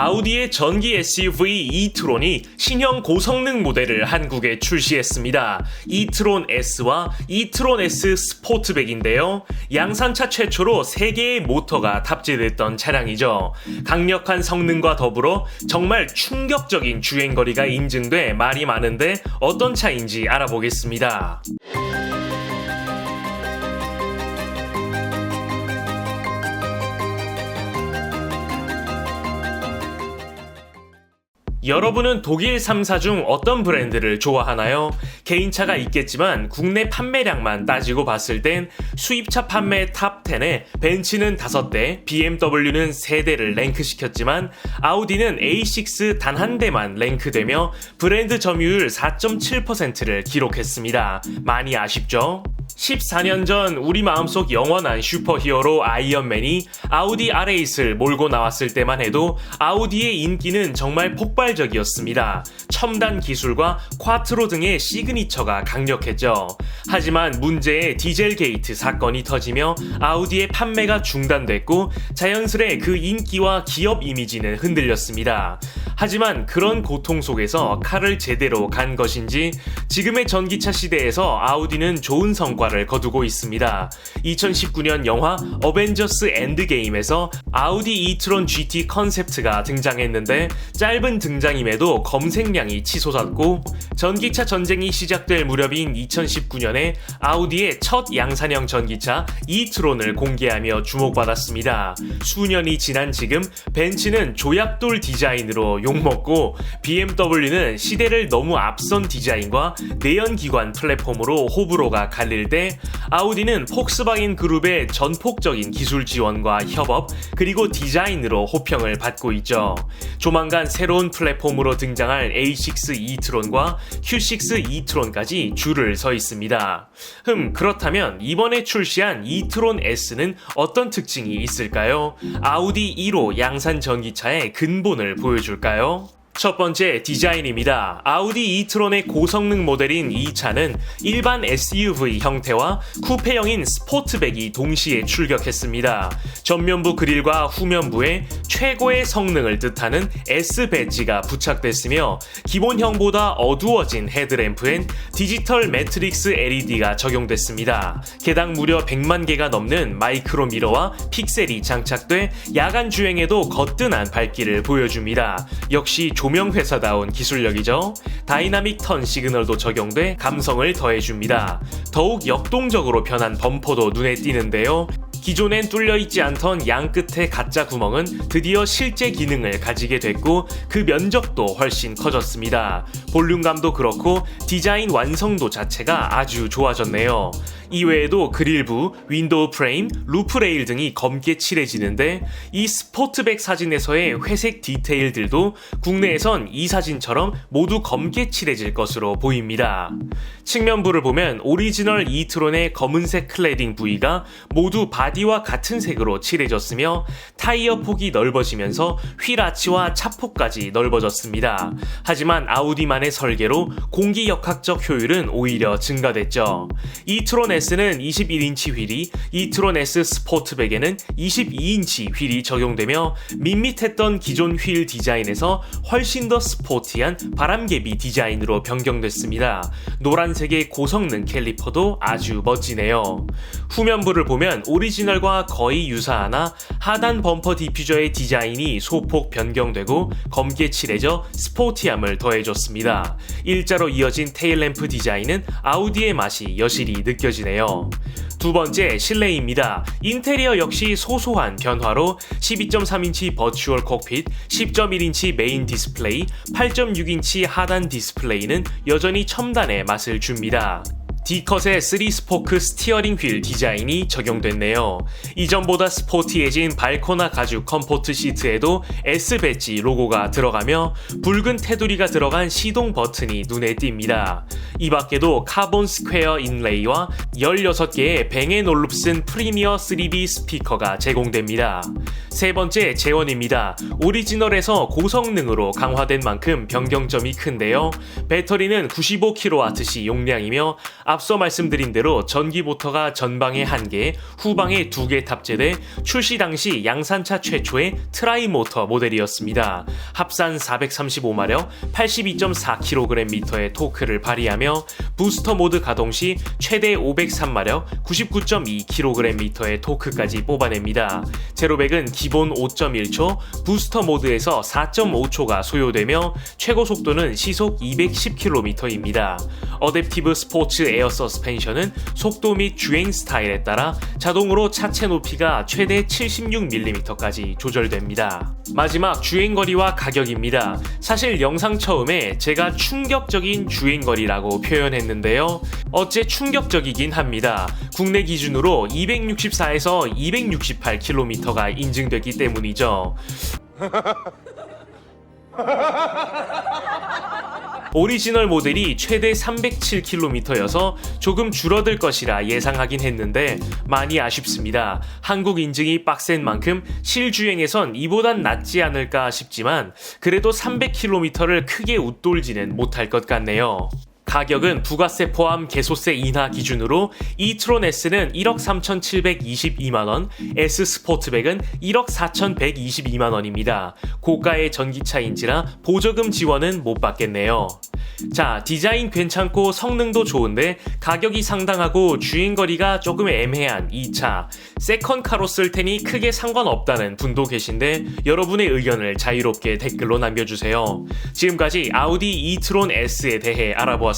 아우디의 전기 SUV 이트론이 신형 고성능 모델을 한국에 출시했습니다. 이트론 S와 이트론 S 스포트백인데요. 양산차 최초로 3개의 모터가 탑재됐던 차량이죠. 강력한 성능과 더불어 정말 충격적인 주행거리가 인증돼 말이 많은데 어떤 차인지 알아보겠습니다. 여러분은 독일 3사 중 어떤 브랜드를 좋아하나요? 개인차가 있겠지만 국내 판매량만 따지고 봤을 땐 수입차 판매 탑 10에 벤츠는 5대, BMW는 3대를 랭크시켰지만 아우디는 A6 단 한 대만 랭크되며 브랜드 점유율 4.7%를 기록했습니다. 많이 아쉽죠? 14년 전 우리 마음속 영원한 슈퍼히어로 아이언맨이 아우디 R8을 몰고 나왔을 때만 해도 아우디의 인기는 정말 폭발적이었습니다. 첨단 기술과 콰트로 등의 시그니처가 강력했죠. 하지만 문제의 디젤 게이트 사건이 터지며 아우디의 판매가 중단됐고 자연스레 그 인기와 기업 이미지는 흔들렸습니다. 하지만 그런 고통 속에서 칼을 제대로 간 것인지 지금의 전기차 시대에서 아우디는 좋은 성과 를 거두고 있습니다. 2019년 영화 어벤져스 엔드게임에서 아우디 이트론 GT 컨셉트가 등장했는데 짧은 등장임에도 검색량이 치솟았고 전기차 전쟁이 시작될 무렵인 2019년에 아우디의 첫 양산형 전기차 이트론을 공개하며 주목받았습니다. 수년이 지난 지금 벤츠는 조약돌 디자인으로 욕먹고 BMW는 시대를 너무 앞선 디자인과 내연기관 플랫폼으로 호불호가 갈릴 때 아우디는 폭스바겐 그룹의 전폭적인 기술 지원과 협업 그리고 디자인으로 호평을 받고 있죠. 조만간 새로운 플랫폼으로 등장할 A6 이트론과 Q6 이트론까지 줄을 서 있습니다. 흠, 그렇다면 이번에 출시한 이트론 S는 어떤 특징이 있을까요? 아우디 1호 양산 전기차의 근본을 보여줄까요? 첫 번째 디자인입니다. 아우디 이트론의 고성능 모델인 이 차는 일반 SUV 형태와 쿠페형인 스포트백이 동시에 출격했습니다. 전면부 그릴과 후면부에 최고의 성능을 뜻하는 S 배지가 부착됐으며 기본형보다 어두워진 헤드램프엔 디지털 매트릭스 LED가 적용됐습니다. 개당 무려 100만 개가 넘는 마이크로 미러와 픽셀이 장착돼 야간 주행에도 거뜬한 밝기를 보여줍니다. 역시 조 조명 회사다운 기술력이죠. 다이나믹 턴 시그널도 적용돼 감성을 더해줍니다. 더욱 역동적으로 변한 범퍼도 눈에 띄는데요. 기존엔 뚫려 있지 않던 양 끝의 가짜 구멍은 드디어 실제 기능을 가지게 됐고 그 면적도 훨씬 커졌습니다. 볼륨감도 그렇고 디자인 완성도 자체가 아주 좋아졌네요. 이외에도 그릴부, 윈도우 프레임, 루프 레일 등이 검게 칠해지는데 이 스포트백 사진에서의 회색 디테일들도 국내에선 이 사진처럼 모두 검게 칠해질 것으로 보입니다. 측면부를 보면 오리지널 이트론의 검은색 클레딩 부위가 모두 바디 와 같은 색으로 칠해졌으며 타이어 폭이 넓어지면서 휠 아치와 차폭까지 넓어졌습니다. 하지만 아우디만의 설계로 공기 역학적 효율은 오히려 증가됐죠. 이트론 S는 21인치 휠이 이트론 S 스포트백에는 22인치 휠이 적용되며 밋밋했던 기존 휠 디자인에서 훨씬 더 스포티한 바람개비 디자인으로 변경됐습니다. 노란색의 고성능 캘리퍼도 아주 멋지네요. 후면부를 보면 오리지 널과 거의 유사하나 하단 범퍼 디퓨저의 디자인이 소폭 변경되고 검게 칠해져 스포티함을 더해줬습니다. 일자로 이어진 테일램프 디자인은 아우디의 맛이 여실히 느껴지네요. 두 번째 실내입니다. 인테리어 역시 소소한 변화로 12.3인치 버추얼 콕핏, 10.1인치 메인 디스플레이, 8.6인치 하단 디스플레이는 여전히 첨단의 맛을 줍니다. D컷의 3스포크 스티어링 휠 디자인이 적용됐네요. 이전보다 스포티해진 발코나 가죽 컴포트 시트에도 S 배지 로고가 들어가며 붉은 테두리가 들어간 시동 버튼이 눈에 띕니다. 이 밖에도 카본 스퀘어 인레이와 16개의 뱅앤 올룹슨 프리미어 3D 스피커가 제공됩니다. 세 번째 재원입니다. 오리지널에서 고성능으로 강화된 만큼 변경점이 큰데요. 배터리는 95kWh 용량이며 앞서 말씀드린 대로 전기 모터가 전방에 1개, 후방에 2개 탑재돼 출시 당시 양산차 최초의 트라이 모터 모델이었습니다. 합산 435마력, 82.4kgm의 토크를 발휘하며 부스터 모드 가동 시 최대 503마력, 99.2kgm의 토크까지 뽑아냅니다. 제로백은 기본 5.1초, 부스터 모드에서 4.5초가 소요되며 최고 속도는 시속 210km입니다. 어댑티브 스포츠 에어 서스펜션은 속도 및 주행 스타일에 따라 자동으로 차체 높이가 최대 76mm까지 조절됩니다. 마지막 주행거리와 가격입니다. 사실 영상 처음에 제가 충격적인 주행거리라고 표현했는데요. 어째 충격적이긴 합니다. 국내 기준으로 264에서 268km가 인증됐기 때문이죠. 오리지널 모델이 최대 307km여서 조금 줄어들 것이라 예상하긴 했는데 많이 아쉽습니다. 한국 인증이 빡센 만큼 실주행에선 이보단 낫지 않을까 싶지만 그래도 300km를 크게 웃돌지는 못할 것 같네요. 가격은 부가세 포함 개소세 인하 기준으로 이트론 S는 1억 3,722만원, S 스포트백은 1억 4,122만원입니다. 고가의 전기차인지라 보조금 지원은 못 받겠네요. 자, 디자인 괜찮고 성능도 좋은데 가격이 상당하고 주행거리가 조금 애매한 이 차. 세컨카로 쓸 테니 크게 상관없다는 분도 계신데 여러분의 의견을 자유롭게 댓글로 남겨주세요. 지금까지 아우디 이트론 S에 대해 알아보았